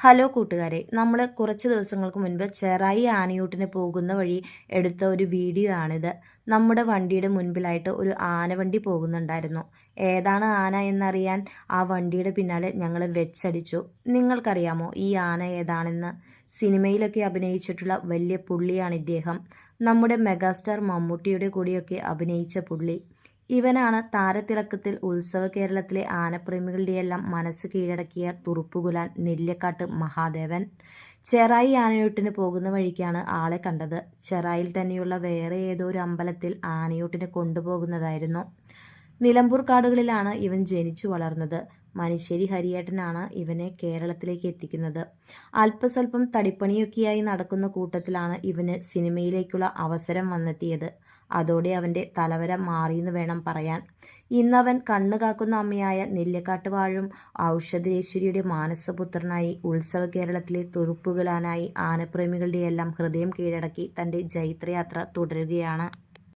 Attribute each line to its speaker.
Speaker 1: Hello കൂട്ടുകാരെ നമ്മൾ കുറച്ച് ദിവസങ്ങൾക്ക് മുൻപ് ചെറായി ആനയൂട്ടിന് പോകുന്ന വഴി എടുത്ത ഒരു വീഡിയോ ആണിത്. നമ്മുടെ വണ്ടിയുടെ മുൻപിലായിട്ട് ഒരു ആനവണ്ടി പോകുന്നുണ്ടായിരുന്നു. ഏതാണ് ആന എന്നറിയാൻ ആ വണ്ടിയുടെ പിന്നാലെ ഞങ്ങൾ വെച്ചടിച്ചു. നിങ്ങൾക്കറിയാമോ ഈ ആന ഏതാണെന്ന്? സിനിമയിലൊക്കെ അഭിനയിച്ചിട്ടുള്ള വലിയ പുള്ളിയാണ് ഇദ്ദേഹം. നമ്മുടെ മെഗാസ്റ്റാർ മമ്മൂട്ടിയുടെ കൂടെയൊക്കെ അഭിനയിച്ച പുള്ളി. ഇവനാണ് താരത്തിളക്കത്തിൽ ഉത്സവ കേരളത്തിലെ ആനപ്രേമികളുടെയെല്ലാം മനസ്സ് കീഴടക്കിയ തുറുപ്പുകുലാൻ നെല്ലിക്കാട്ട് മഹാദേവൻ. ചെറായി ആനയൂട്ടിന് പോകുന്ന വഴിക്കാണ് ആളെ കണ്ടത്. ചെറായിൽ തന്നെയുള്ള വേറെ ഏതോ ഒരു അമ്പലത്തിൽ ആനയൂട്ടിന് കൊണ്ടുപോകുന്നതായിരുന്നു. നിലമ്പൂർ കാടുകളിലാണ് ഇവൻ ജനിച്ചു വളർന്നത്. മനുശ്ശേരി ഹരിയേട്ടനാണ് ഇവനെ കേരളത്തിലേക്ക് എത്തിക്കുന്നത്. അല്പസ്വല്പം തടിപ്പണിയൊക്കെയായി നടക്കുന്ന കൂട്ടത്തിലാണ് ഇവന് സിനിമയിലേക്കുള്ള അവസരം വന്നെത്തിയത്. അതോടെ അവന്റെ തലവര മാറിയെന്ന് വേണം പറയാൻ. ഇന്നവൻ കണ്ണു കാക്കുന്ന അമ്മയായ നെല്ലിക്കാട്ടുവാഴും ഔഷധേശ്വരിയുടെ മാനസപുത്രനായി ഉത്സവ കേരളത്തിലെ തുറുപ്പുകലാനായി ആനപ്രേമികളുടെയെല്ലാം ഹൃദയം കീഴടക്കി തന്റെ ജൈത്രയാത്ര തുടരുകയാണ്.